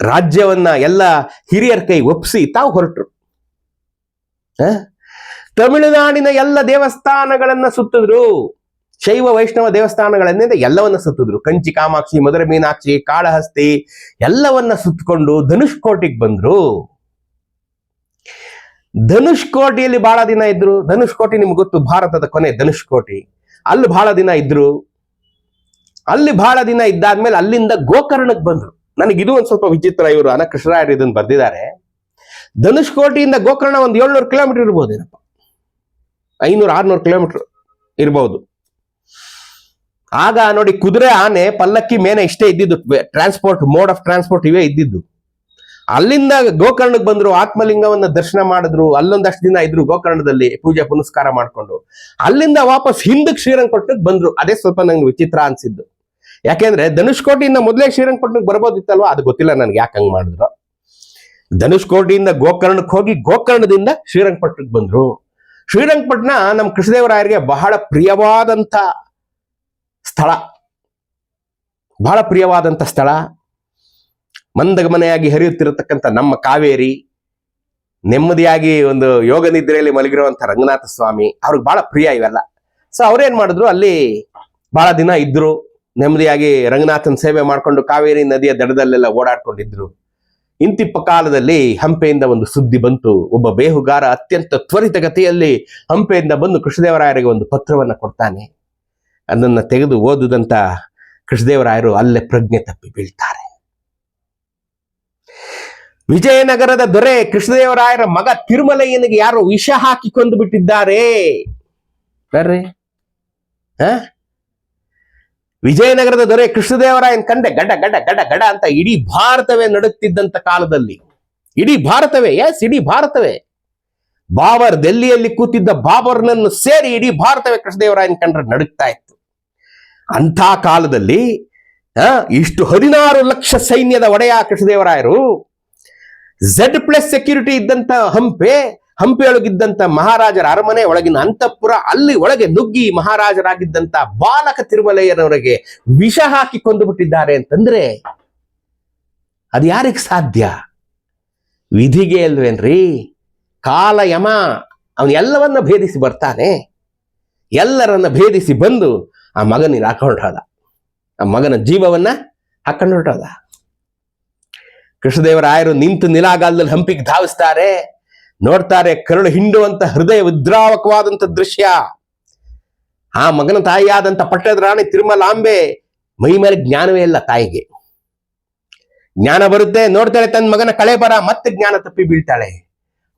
ರಾಜ್ಯವನ್ನ ಎಲ್ಲ ಹಿರಿಯರ ಕೈ ಒಪ್ಪಿಸಿ ತಾವು ಹೊರಟರು? ತಮಿಳುನಾಡಿನ ಎಲ್ಲ ದೇವಸ್ಥಾನಗಳನ್ನ ಸುತ್ತಿದ್ರು. ಶೈವ ವೈಷ್ಣವ ದೇವಸ್ಥಾನಗಳನ್ನಿಂದ ಎಲ್ಲವನ್ನ ಸುತ್ತಿದ್ರು. ಕಂಚಿ, ಕಾಮಾಕ್ಷಿ, ಮಧುರ, ಮೀನಾಕ್ಷಿ, ಕಾಳಹಸ್ತಿ ಎಲ್ಲವನ್ನ ಸುತ್ತಕೊಂಡು ಧನುಷ್ಕೋಟಿಗೆ ಬಂದ್ರು. ಧನುಷ್ಕೋಟಿಯಲ್ಲಿ ಬಹಳ ದಿನ ಇದ್ರು. ಧನುಷ್ಕೋಟಿ ನಿಮ್ಗೆ ಗೊತ್ತು, ಭಾರತದ ಕೊನೆ ಧನುಷ್ಕೋಟಿ. ಅಲ್ಲಿ ಬಹಳ ದಿನ ಇದ್ರು. ಅಲ್ಲಿ ಬಹಳ ದಿನ ಇದ್ದಾದ್ಮೇಲೆ ಅಲ್ಲಿಂದ ಗೋಕರ್ಣಕ್ಕೆ ಬಂದ್ರು. ನನಗೆ ಇದು ಒಂದ್ ಸ್ವಲ್ಪ ವಿಚಿತ್ರ, ಇವರು ಅನಕೃಷ್ಣರಾಯರು ಇದನ್ನ ಬರ್ದಿದ್ದಾರೆ. ಧನುಷ್ಕೋಟಿಯಿಂದ ಗೋಕರ್ಣ ಒಂದು ಏಳ್ನೂರು ಕಿಲೋಮೀಟರ್ ಇರ್ಬೋದೇನಪ್ಪ? ಐನೂರು, ಆರ್ನೂರು ಕಿಲೋಮೀಟರ್ ಇರ್ಬೋದು. ಆಗ ನೋಡಿ ಕುದುರೆ ಆನೆ ಪಲ್ಲಕ್ಕಿ ಮೇನೆ ಇಷ್ಟೇ ಇದ್ದಿದ್ದು. ಟ್ರಾನ್ಸ್ಪೋರ್ಟ್ ಮೋಡ್ ಆಫ್ ಟ್ರಾನ್ಸ್ಪೋರ್ಟ್ ಇವೇ ಇದ್ದಿದ್ದು. ಅಲ್ಲಿಂದ ಗೋಕರ್ಣಕ್ಕೆ ಬಂದ್ರು, ಆತ್ಮಲಿಂಗವನ್ನ ದರ್ಶನ ಮಾಡಿದ್ರು ಅಲ್ಲೊಂದಷ್ಟು ದಿನ ಇದ್ರು ಗೋಕರ್ಣದಲ್ಲಿ ಪೂಜೆ ಪುನಸ್ಕಾರ ಮಾಡ್ಕೊಂಡು. ಅಲ್ಲಿಂದ ವಾಪಸ್ ಹಿಂದಕ್ಕೆ ಶ್ರೀರಂಗಪಟ್ಟಣಕ್ಕೆ ಬಂದ್ರು. ಅದೇ ಸ್ವಲ್ಪ ನಂಗೆ ವಿಚಿತ್ರ ಅನ್ಸಿದ್ದು. ಯಾಕೆಂದ್ರೆ ಧನುಷ್ಕೋಟಿಯಿಂದ ಮೊದಲೇ ಶ್ರೀರಂಗಪಟ್ಟಣಕ್ಕೆ ಬರ್ಬೋದಿತ್ತಲ್ವಾ? ಅದು ಗೊತ್ತಿಲ್ಲ ನನಗೆ ಯಾಕೆ ಹಂಗ್ ಮಾಡಿದ್ರು. ಧನುಷ್ಕೋಟಿಯಿಂದ ಗೋಕರ್ಣಕ್ಕೆ ಹೋಗಿ ಗೋಕರ್ಣದಿಂದ ಶ್ರೀರಂಗಪಟ್ಟಣಕ್ಕೆ ಬಂದ್ರು. ಶ್ರೀರಂಗಪಟ್ಟಣ ನಮ್ಮ ಕೃಷ್ಣದೇವರಾಯರಿಗೆ ಬಹಳ ಪ್ರಿಯವಾದಂತ ಸ್ಥಳ. ಬಹಳ ಪ್ರಿಯವಾದಂಥ ಸ್ಥಳ. ಮಂದಗಮನೆಯಾಗಿ ಹರಿಯುತ್ತಿರತಕ್ಕಂಥ ನಮ್ಮ ಕಾವೇರಿ, ನೆಮ್ಮದಿಯಾಗಿ ಒಂದು ಯೋಗ ನಿದ್ರೆಯಲ್ಲಿ ಮಲಗಿರುವಂಥ ರಂಗನಾಥ ಸ್ವಾಮಿ, ಅವ್ರಿಗೆ ಬಹಳ ಪ್ರಿಯ ಇವೆಲ್ಲ. ಸೊ ಅವ್ರೇನ್ ಮಾಡಿದ್ರು? ಅಲ್ಲಿ ಬಹಳ ದಿನ ಇದ್ರು. ನೆಮ್ಮದಿಯಾಗಿ ರಂಗನಾಥನ ಸೇವೆ ಮಾಡ್ಕೊಂಡು ಕಾವೇರಿ ನದಿಯ ದಡದಲ್ಲೆಲ್ಲ ಓಡಾಡ್ಕೊಂಡಿದ್ರು. ಇಂತಿಪ್ಪ ಕಾಲದಲ್ಲಿ ಹಂಪೆಯಿಂದ ಒಂದು ಸುದ್ದಿ ಬಂತು. ಒಬ್ಬ ಬೇಹುಗಾರ ಅತ್ಯಂತ ತ್ವರಿತಗತಿಯಲ್ಲಿ ಹಂಪೆಯಿಂದ ಬಂದು ಕೃಷ್ಣದೇವರಾಯರಿಗೆ ಒಂದು ಪತ್ರವನ್ನು ಕೊಡ್ತಾನೆ. ಅದನ್ನ ತೆಗೆದು ಓದುದಂತ ಕೃಷ್ಣದೇವರಾಯರು ಅಲ್ಲೇ ಪ್ರಜ್ಞೆ ತಪ್ಪಿ ಬೀಳ್ತಾರೆ. ವಿಜಯನಗರದ ದೊರೆ ಕೃಷ್ಣದೇವರಾಯರ ಮಗ ತಿರುಮಲಯ್ಯನಿಗೆ ಯಾರೋ ವಿಷ ಹಾಕಿ ಕೊಂದು ಬಿಟ್ಟಿದ್ದಾರೆ. ಹ? ವಿಜಯನಗರದ ದೊರೆ ಕೃಷ್ಣದೇವರಾಯನ್ ಕಂಡೆ ಗಡ ಗಡ ಗಡ ಗಡ ಅಂತ ಇಡೀ ಭಾರತವೇ ನಡುತ್ತಿದ್ದಂತ ಕಾಲದಲ್ಲಿ. ಇಡೀ ಭಾರತವೇ ಎಸ್ ಇಡೀ ಭಾರತವೇ. ಬಾಬರ್ ದೆಲ್ಲಿಯಲ್ಲಿ ಕೂತಿದ್ದ ಬಾಬರ್ನನ್ನು ಸೇರಿ ಇಡೀ ಭಾರತವೇ ಕೃಷ್ಣದೇವರಾಯನ್ ಕಂಡ್ರೆ ನಡುಕ್ತಾ ಇತ್ತು. ಅಂಥ ಕಾಲದಲ್ಲಿ ಇಷ್ಟು ಹದಿನಾರು ಲಕ್ಷ ಸೈನ್ಯದ ಒಡೆಯ ಕೃಷ್ಣದೇವರಾಯರು ಝೆಡ್ ಪ್ಲಸ್ ಸೆಕ್ಯೂರಿಟಿ ಇದ್ದಂತ ಹಂಪೆ ಹಂಪೆಯೊಳಗಿದ್ದಂತ ಮಹಾರಾಜರ ಅರಮನೆ ಒಳಗಿನ ಅಂತಃಪುರ, ಅಲ್ಲಿ ಒಳಗೆ ನುಗ್ಗಿ ಮಹಾರಾಜರಾಗಿದ್ದಂತ ಬಾಲಕ ತಿರುಮಲಯ್ಯನವರಿಗೆ ವಿಷ ಹಾಕಿ ಕೊಂದು ಬಿಟ್ಟಿದ್ದಾರೆ ಅಂತಂದ್ರೆ, ಅದು ಯಾರಿಗೆ ಸಾಧ್ಯ? ವಿಧಿಗೆ ಅಲ್ವೇನ್ರಿ? ಕಾಲ ಯಮ, ಅವನು ಎಲ್ಲವನ್ನ ಭೇದಿಸಿ ಬರ್ತಾನೆ. ಎಲ್ಲರನ್ನ ಭೇದಿಸಿ ಬಂದು ಆ ಮಗನಿಗೆ ಹಾಕೊಂಡು ಹೋದ ಆ ಮಗನ ಜೀವವನ್ನ ಹಾಕೊಂಡು ಹೊರಟೋದ. ಕೃಷ್ಣದೇವರಾಯರು ನಿಂತು ನಿಲಾಗಾಲದಲ್ಲಿ ಹಂಪಿಗೆ ಧಾವಿಸ್ತಾರೆ. ನೋಡ್ತಾರೆ ಕರುಳು ಹಿಂಡುವಂತ ಹೃದಯ ಉದ್ರಾವಕವಾದಂತ ದೃಶ್ಯ. ಆ ಮಗನ ತಾಯಿಯಾದಂತ ಪಟ್ಟದ ರಾಣಿ ತಿರುಮಲಾಂಬೆ ಮೈ ಮೇಲೆ ಜ್ಞಾನವೇ ಇಲ್ಲ ತಾಯಿಗೆ. ಜ್ಞಾನ ಬರುತ್ತೆ, ನೋಡ್ತಾಳೆ ತನ್ನ ಮಗನ ಕಳೆ ಬರ, ಮತ್ತೆ ಜ್ಞಾನ ತಪ್ಪಿ ಬೀಳ್ತಾಳೆ.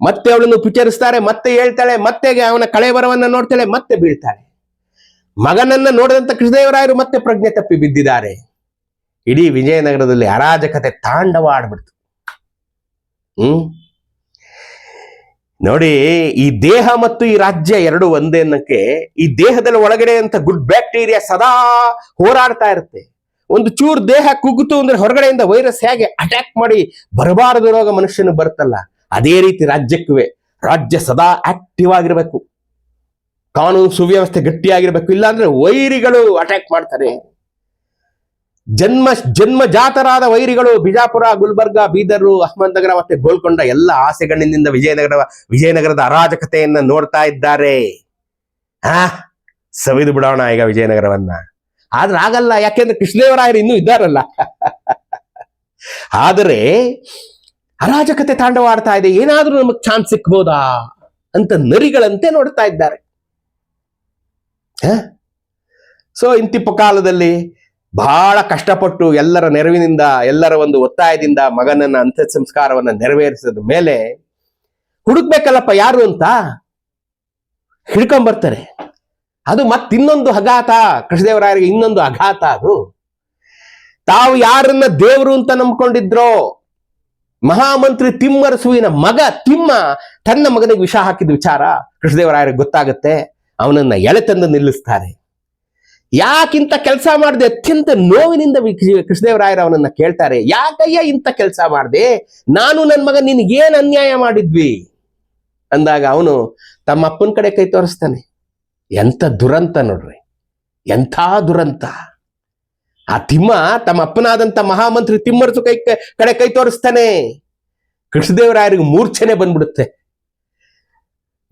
ಮತ್ತೆ ಅವಳನ್ನು ಪಿಚರಿಸ್ತಾರೆ ಮತ್ತೆ ಹೇಳ್ತಾಳೆ ಮತ್ತೆ ಅವನ ಕಳೆ ಬರವನ್ನ ನೋಡ್ತಾಳೆ, ಮತ್ತೆ ಬೀಳ್ತಾಳೆ. ಮಗನನ್ನ ನೋಡಿದಂತ ಕೃಷ್ಣದೇವರಾಯರು ಮತ್ತೆ ಪ್ರಜ್ಞೆ ತಪ್ಪಿ ಬಿದ್ದಿದ್ದಾರೆ. ಇಡೀ ವಿಜಯನಗರದಲ್ಲಿ ಅರಾಜಕತೆ ತಾಂಡವ ಆಡ್ಬಿಡ್ತು. ಹ್ಮ್? ನೋಡಿ, ಈ ದೇಹ ಮತ್ತು ಈ ರಾಜ್ಯ ಎರಡು ಒಂದೇ ಅನ್ನಕ್ಕೆ ಈ ದೇಹದಲ್ಲಿ ಒಳಗಡೆ ಅಂತ ಗುಡ್ ಬ್ಯಾಕ್ಟೀರಿಯಾ ಸದಾ ಹೋರಾಡ್ತಾ ಇರುತ್ತೆ. ಒಂದು ಚೂರು ದೇಹ ಕುಗ್ಗಿತು ಅಂದ್ರೆ ಹೊರಗಡೆಯಿಂದ ವೈರಸ್ ಹೇಗೆ ಅಟ್ಯಾಕ್ ಮಾಡಿ ಬರಬಾರದು ರೋಗ ಮನುಷ್ಯನು ಬರುತ್ತಲ್ಲ, ಅದೇ ರೀತಿ ರಾಜ್ಯಕ್ಕೂ ರಾಜ್ಯ ಸದಾ ಆಕ್ಟಿವ್ ಆಗಿರ್ಬೇಕು. ಕಾನೂನು ಸುವ್ಯವಸ್ಥೆ ಗಟ್ಟಿಯಾಗಿರ್ಬೇಕು, ಇಲ್ಲಾಂದ್ರೆ ವೈರಿಗಳು ಅಟ್ಯಾಕ್ ಮಾಡ್ತಾರೆ. ಜನ್ಮ ಜನ್ಮ ಜಾತರಾದ ವೈರಿಗಳು, ಬಿಜಾಪುರ, ಗುಲ್ಬರ್ಗ, ಬೀದರು, ಅಹಮದ್ನಗರ ಮತ್ತೆ ಗೋಲ್ಕೊಂಡ ಎಲ್ಲ ಆಸೆಗಣ್ಣಿನಿಂದ ವಿಜಯನಗರ, ವಿಜಯನಗರದ ಅರಾಜಕತೆಯನ್ನ ನೋಡ್ತಾ ಇದ್ದಾರೆ. ಆ, ಸವಿದು ಬಿಡೋಣ ಈಗ ವಿಜಯನಗರವನ್ನ. ಆದ್ರೆ ಆಗಲ್ಲ, ಯಾಕೆಂದ್ರೆ ಕೃಷ್ಣದೇವರಾಯರು ಇನ್ನೂ ಇದ್ದಾರಲ್ಲ. ಆದರೆ ಅರಾಜಕತೆ ತಾಂಡವಾಡ್ತಾ ಇದೆ, ಏನಾದ್ರೂ ನಮಗ್ ಚಾನ್ಸ್ ಸಿಕ್ಬೋದಾ ಅಂತ ನರಿಗಳಂತೆ ನೋಡ್ತಾ ಇದ್ದಾರೆ. ಸೊ ಇಂತಿಪ್ಪ ಕಾಲದಲ್ಲಿ ಬಹಳ ಕಷ್ಟಪಟ್ಟು ಎಲ್ಲರ ನೆರವಿನಿಂದ, ಎಲ್ಲರ ಒಂದು ಒತ್ತಾಯದಿಂದ ಮಗನನ್ನ ಅಂತ್ಯ ಸಂಸ್ಕಾರವನ್ನ ನೆರವೇರಿಸಿದ ಮೇಲೆ ಹುಡುಕ್ಬೇಕಲ್ಲಪ್ಪ ಯಾರು ಅಂತ ಹಿಡ್ಕೊಂಬರ್ತಾರೆ ಅದು ಮತ್ತಿನ್ನೊಂದು ಅಘಾತ, ಕೃಷ್ಣದೇವರಾಯರಿಗೆ ಇನ್ನೊಂದು ಅಘಾತ ಅದು. ತಾವು ಯಾರನ್ನ ದೇವರು ಅಂತ ನಂಬ್ಕೊಂಡಿದ್ರೋ, ಮಹಾಮಂತ್ರಿ ತಿಮ್ಮರಸುವಿನ ಮಗ ತಿಮ್ಮ ತನ್ನ ಮಗನಿಗೆ ವಿಷ ಹಾಕಿದ ವಿಚಾರ ಕೃಷ್ಣದೇವರಾಯರಿಗೆ ಗೊತ್ತಾಗುತ್ತೆ. ಅವನನ್ನ ಎಳೆತಂದು ನಿಲ್ಲಿಸ್ತಾರೆ. ಯಾಕಿಂತ ಕೆಲಸ ಮಾಡದೆ ಅತ್ಯಂತ ನೋವಿನಿಂದ ಕೃಷ್ಣದೇವರಾಯರು ಅವನನ್ನ ಕೇಳ್ತಾರೆ, ಯಾಕಯ್ಯ ಇಂಥ ಕೆಲಸ ಮಾಡಿದೆ? ನಾನು ನನ್ನ ಮಗ ನಿನ್ಗೇನ್ ಅನ್ಯಾಯ ಮಾಡಿದ್ವಿ? ಅಂದಾಗ ಅವನು ತಮ್ಮ ಅಪ್ಪನ ಕಡೆ ಕೈ ತೋರಿಸ್ತಾನೆ, ಎಂತ ದುರಂತ ನೋಡ್ರಿ, ಎಂಥ ದುರಂತ? ಆ ತಿಮ್ಮ ತಮ್ಮ ಅಪ್ಪನಾದಂಥ ಮಹಾಮಂತ್ರಿ ತಿಮ್ಮರಸು ಕೈ ಕಡೆ ಕೈ ತೋರಿಸ್ತಾನೆ. ಕೃಷ್ಣದೇವರಾಯರಿಗೆ ಮೂರ್ಛನೆ ಬಂದ್ಬಿಡುತ್ತೆ.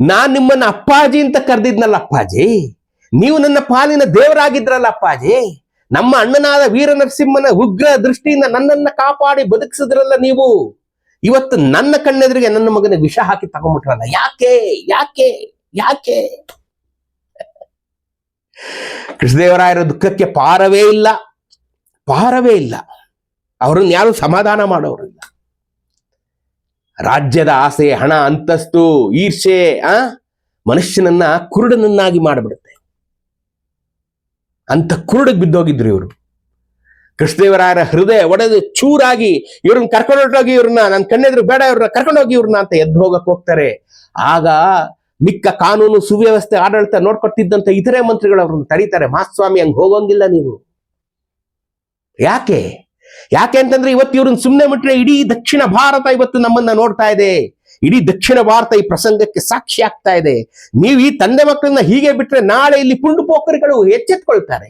ನಾನ್ ನಿಮ್ಮನ್ನ ಅಪ್ಪಾಜಿ ಅಂತ ಕರೆದಿದ್ನಲ್ಲ ಅಪ್ಪಾಜಿ. ನೀವು ನನ್ನ ಪಾಲಿನ ದೇವರಾಗಿದ್ರಲ್ಲ ಅಪ್ಪಾಜಿ. ನಮ್ಮ ಅಣ್ಣನಾದ ವೀರ ನರಸಿಂಹನ ಉಗ್ರ ದೃಷ್ಟಿಯಿಂದ ನನ್ನನ್ನ ಕಾಪಾಡಿ ಬದುಕಿಸಿದ್ರಲ್ಲ ನೀವು. ಇವತ್ತು ನನ್ನ ಕಣ್ಣೆದುರಿಗೆ ನನ್ನ ಮಗನ ವಿಷ ಹಾಕಿ ತಗೊಂಡ್ಬಿಟ್ರಲ್ಲ ಯಾಕೆ? ಯಾಕೆ? ಯಾಕೆ? ಕೃಷ್ಣದೇವರಾಯರ ದುಃಖಕ್ಕೆ ಪಾರವೇ ಇಲ್ಲ. ಪಾರವೇ ಇಲ್ಲ. ಅವರನ್ನ ಯಾರು ಸಮಾಧಾನ ಮಾಡೋರಿಲ್ಲ ರಾಜ್ಯದ ಆಸೆ, ಹಣ, ಅಂತಸ್ತು ಈರ್ಷೆ ಆ? ಮನುಷ್ಯನನ್ನ ಕುರುಡನನ್ನಾಗಿ ಮಾಡಿಬಿಡುತ್ತೆ. ಅಂತ ಕುರುಡಗ್ ಬಿದ್ದೋಗಿದ್ರು ಇವರು. ಕೃಷ್ಣದೇವರಾಯರ ಹೃದಯ ಒಡೆದು ಚೂರಾಗಿ ಇವ್ರನ್ನ ಕರ್ಕೊಂಡೋಗಿ ಇವ್ರನ್ನ ನನ್ನ ಕಣ್ಣೆದ್ರು ಬೇಡ ಇವ್ರನ್ನ, ಕರ್ಕೊಂಡೋಗಿ ಇವ್ರನ್ನ ಅಂತ ಎದ್ದು ಹೋಗಕ್ ಹೋಗ್ತಾರೆ. ಆಗ ಮಿಕ್ಕ ಕಾನೂನು ಸುವ್ಯವಸ್ಥೆ ಆಡಳಿತ ನೋಡ್ಕೊಟ್ಟಿದ್ದಂತ ಇತರೆ ಮಂತ್ರಿಗಳು ಅವ್ರನ್ನ ತಡೀತಾರೆ. ಮಾಸ್ವಾಮಿ ಹಂಗೆ ಹೋಗೋಂಗಿಲ್ಲ ನೀವು. ಯಾಕೆ? ಯಾಕೆ ಅಂತಂದ್ರೆ ಇವತ್ತು ಇವ್ರನ್ನ ಸುಮ್ಮನೆ ಬಿಟ್ರೆ ಇಡೀ ದಕ್ಷಿಣ ಭಾರತ ಇವತ್ತು ನಮ್ಮನ್ನ ನೋಡ್ತಾ ಇದೆ. ಇಡೀ ದಕ್ಷಿಣ ಭಾರತ ಈ ಪ್ರಸಂಗಕ್ಕೆ ಸಾಕ್ಷಿ ಆಗ್ತಾ ಇದೆ. ನೀವು ಈ ತಂದೆ ಮಕ್ಕಳನ್ನ ಹೀಗೆ ಬಿಟ್ರೆ ನಾಳೆ ಇಲ್ಲಿ ಪುಂಡು ಪೋಖರಿಗಳು ಎಚ್ಚೆತ್ಕೊಳ್ತಾರೆ.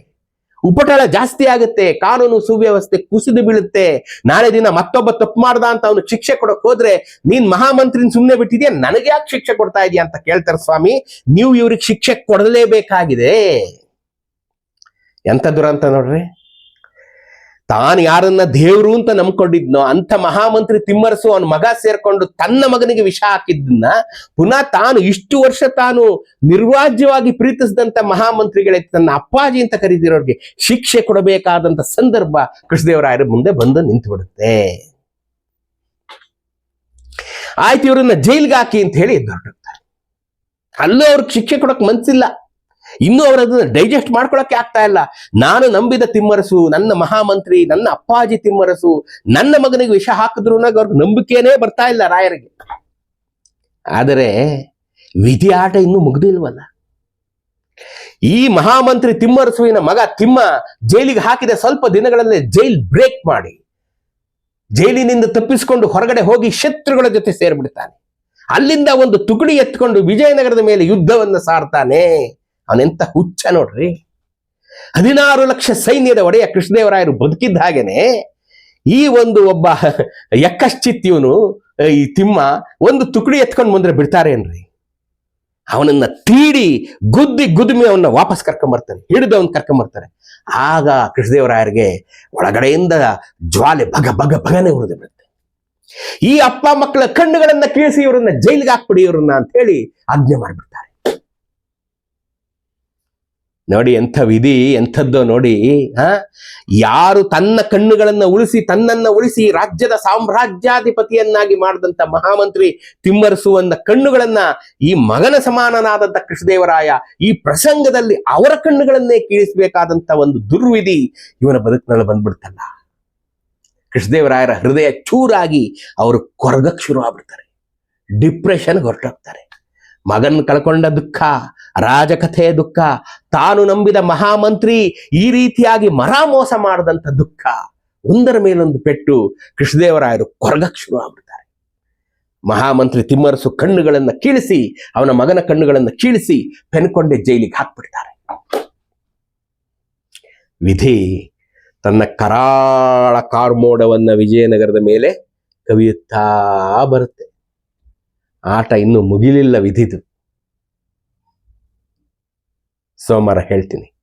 ಉಪಟಳ ಜಾಸ್ತಿ ಆಗುತ್ತೆ, ಕಾನೂನು ಸುವ್ಯವಸ್ಥೆ ಕುಸಿದು ಬೀಳುತ್ತೆ. ನಾಳೆ ದಿನ ಮತ್ತೊಬ್ಬ ತಪ್ಪು ಮಾಡ್ದ ಅಂತ ಅವನು ಶಿಕ್ಷೆ ಕೊಡಕ್ ಹೋದ್ರೆ ನೀನ್ ಮಹಾಮಂತ್ರಿನ ಸುಮ್ಮನೆ ಬಿಟ್ಟಿದ್ಯಾ? ನನಗೆ ಯಾಕೆ ಶಿಕ್ಷೆ ಕೊಡ್ತಾ ಇದೀಯಾ ಅಂತ ಕೇಳ್ತಾರೆ ಸ್ವಾಮಿ. ನೀವು ಇವ್ರಿಗೆ ಶಿಕ್ಷೆ ಕೊಡಲೇಬೇಕಾಗಿದೆ. ಎಂತ ದುರಂತ ನೋಡ್ರಿ? ತಾನು ಯಾರನ್ನ ದೇವ್ರು ಅಂತ ನಂಬ್ಕೊಂಡಿದ್ನೋ ಅಂತ ಮಹಾಮಂತ್ರಿ ತಿಮ್ಮರಸು ಅವನ ಮಗ ಸೇರ್ಕೊಂಡು ತನ್ನ ಮಗನಿಗೆ ವಿಷ ಹಾಕಿದ್ದನ್ನ ಪುನಃ ತಾನು ಇಷ್ಟು ವರ್ಷ ತಾನು ನಿರ್ವಾಜ್ಯವಾಗಿ ಪ್ರೀತಿಸಿದಂತ ಮಹಾಮಂತ್ರಿಗಳೇ ತನ್ನ ಅಪ್ಪಾಜಿ ಅಂತ ಕರೀತಿರೋರಿಗೆ ಶಿಕ್ಷೆ ಕೊಡಬೇಕಾದಂತ ಸಂದರ್ಭ ಕೃಷ್ಣದೇವರಾಯರ ಮುಂದೆ ಬಂದು ನಿಂತು ಬಿಡುತ್ತೆ ಆಯ್ತು, ಇವರನ್ನ ಜೈಲ್ಗೆ ಹಾಕಿ ಅಂತ ಹೇಳಿ ಹೊರಟೋಗ್ತಾರೆ. ಅಲ್ಲೂ ಅವ್ರಿಗೆ ಶಿಕ್ಷೆ ಕೊಡಕ್ ಮನ್ಸಿಲ್ಲ. ಇನ್ನೂ ಅವರದ್ದು ಡೈಜೆಸ್ಟ್ ಮಾಡ್ಕೊಳಕ್ಕೆ ಆಗ್ತಾ ಇಲ್ಲ. ನಾನು ನಂಬಿದ ತಿಮ್ಮರಸು, ನನ್ನ ಮಹಾಮಂತ್ರಿ, ನನ್ನ ಅಪ್ಪಾಜಿ ತಿಮ್ಮರಸು, ನನ್ನ ಮಗನಿಗೆ ವಿಷ ಹಾಕಿದ್ರು ಅವ್ರಿಗೆ ನಂಬಿಕೆನೇ ಬರ್ತಾ ಇಲ್ಲ ರಾಯರಿಗೆ. ಆದರೆ ವಿಧಿ ಆಟ ಇನ್ನೂ ಮುಗ್ದಿಲ್ವಲ್ಲ? ಈ ಮಹಾಮಂತ್ರಿ ತಿಮ್ಮರಸುವಿನ ಮಗ ತಿಮ್ಮ ಜೈಲಿಗೆ ಹಾಕಿದ ಸ್ವಲ್ಪ ದಿನಗಳಲ್ಲೇ ಜೈಲ್ ಬ್ರೇಕ್ ಮಾಡಿ, ಜೈಲಿನಿಂದ ತಪ್ಪಿಸಿಕೊಂಡು ಹೊರಗಡೆ ಹೋಗಿ ಶತ್ರುಗಳ ಜೊತೆ ಸೇರ್ಬಿಡ್ತಾನೆ. ಅಲ್ಲಿಂದ ಒಂದು ತುಕಡಿ ಎತ್ಕೊಂಡು ವಿಜಯನಗರದ ಮೇಲೆ ಯುದ್ಧವನ್ನ ಸಾರ್ತಾನೆ. ಅವನೆಂತ ಹುಚ್ಚ ನೋಡ್ರಿ? ಹದಿನಾರು ಲಕ್ಷ ಸೈನ್ಯದ ಒಡೆಯ ಕೃಷ್ಣದೇವರಾಯರು ಬದುಕಿದ್ದ ಹಾಗೇನೆ, ಈ ಒಂದು ಒಬ್ಬ ಯಕ್ಕಶ್ಚಿತ್ಯವನು ಈ ತಿಮ್ಮ ಒಂದು ತುಕಡಿ ಎತ್ಕೊಂಡು ಬಂದ್ರೆ ಬಿಡ್ತಾರೇನ್ರಿ ಅವನನ್ನ ತೀಡಿ ಗುದ್ದಿ ಗುದ್ಮಿ ಅವನ್ನ ವಾಪಸ್ ಕರ್ಕೊಂಬರ್ತಾರೆ, ಹಿಡಿದು ಅವನ್ ಕರ್ಕೊಂಬರ್ತಾರೆ. ಆಗ ಕೃಷ್ಣದೇವರಾಯರಿಗೆ ಒಳಗಡೆಯಿಂದ ಜ್ವಾಲೆ ಬಗ ಬಗ ಬಗನೆ ಉರಿದು ಬಿಡುತ್ತೆ. ಈ ಅಪ್ಪ ಮಕ್ಕಳ ಕಣ್ಣುಗಳನ್ನ ಕೀಳಿಸಿ ಇವರನ್ನ ಜೈಲಿಗೆ ಹಾಕ್ಬಿಡಿ ಇವ್ರನ್ನ ಅಂತ ಹೇಳಿ ಆಜ್ಞೆ ಮಾಡಿಬಿಡ್ತಾರೆ. ನೋಡಿ ಎಂಥ ವಿಧಿ, ಎಂಥದ್ದೋ ನೋಡಿ, ಹಾ? ಯಾರು ತನ್ನ ಕಣ್ಣುಗಳನ್ನ ಉಳಿಸಿ, ತನ್ನನ್ನ ಉಳಿಸಿ ರಾಜ್ಯದ ಸಾಮ್ರಾಜ್ಯಾಧಿಪತಿಯನ್ನಾಗಿ ಮಾಡಿದಂತ ಮಹಾಮಂತ್ರಿ ತಿಮ್ಮರಸುವನ್ನ ಕಣ್ಣುಗಳನ್ನ ಈ ಮಗನ ಸಮಾನನಾದಂತ ಕೃಷ್ಣದೇವರಾಯ ಈ ಪ್ರಸಂಗದಲ್ಲಿ ಅವರ ಕಣ್ಣುಗಳನ್ನೇ ಕೀಳಿಸಬೇಕಾದಂತ ಒಂದು ದುರ್ವಿಧಿ ಇವನ ಬದುಕಿನಲ್ಲಿ ಬಂದ್ಬಿಡ್ತಲ್ಲ. ಕೃಷ್ಣದೇವರಾಯರ ಹೃದಯ ಚೂರಾಗಿ ಅವರು ಕೊರಗಕ್ಕೆ ಶುರು ಆಗ್ಬಿಡ್ತಾರೆ ಡಿಪ್ರೆಷನ್ ಹೊರಟೋಗ್ತಾರೆ. ಮಗನ್ ಕಳ್ಕೊಂಡ ದುಃಖ ರಾಜಕಥೆಯ ದುಃಖ, ತಾನು ನಂಬಿದ ಮಹಾಮಂತ್ರಿ ಈ ರೀತಿಯಾಗಿ ಮರ ಮೋಸ ಮಾಡದಂತ ದುಃಖ, ಒಂದರ ಮೇಲೊಂದು ಪೆಟ್ಟು ಕೃಷ್ಣದೇವರಾಯರು ಕೊರಗಕ್ಕೆ ಶುರು ಆಗ್ಬಿಡ್ತಾರೆ. ಮಹಾಮಂತ್ರಿ ತಿಮ್ಮರಸು ಕಣ್ಣುಗಳನ್ನ ಕೀಳಿಸಿ, ಅವನ ಮಗನ ಕಣ್ಣುಗಳನ್ನ ಕೀಳಿಸಿ ಪೆನ್ಕೊಂಡೆ ಜೈಲಿಗೆ ಹಾಕ್ಬಿಡ್ತಾರೆ. ವಿಧಿ, ತನ್ನ ಕರಾಳ ಕಾರ್ಮೋಡವನ್ನ ವಿಜಯನಗರದ ಮೇಲೆ ಕವಿಯುತ್ತಾ ಬರುತ್ತೆ. ಆಟ ಇನ್ನೂ ಮುಗಿಲಿಲ್ಲ ವಿಧಿದು. ಸೋಮವಾರ ಹೇಳ್ತೀನಿ.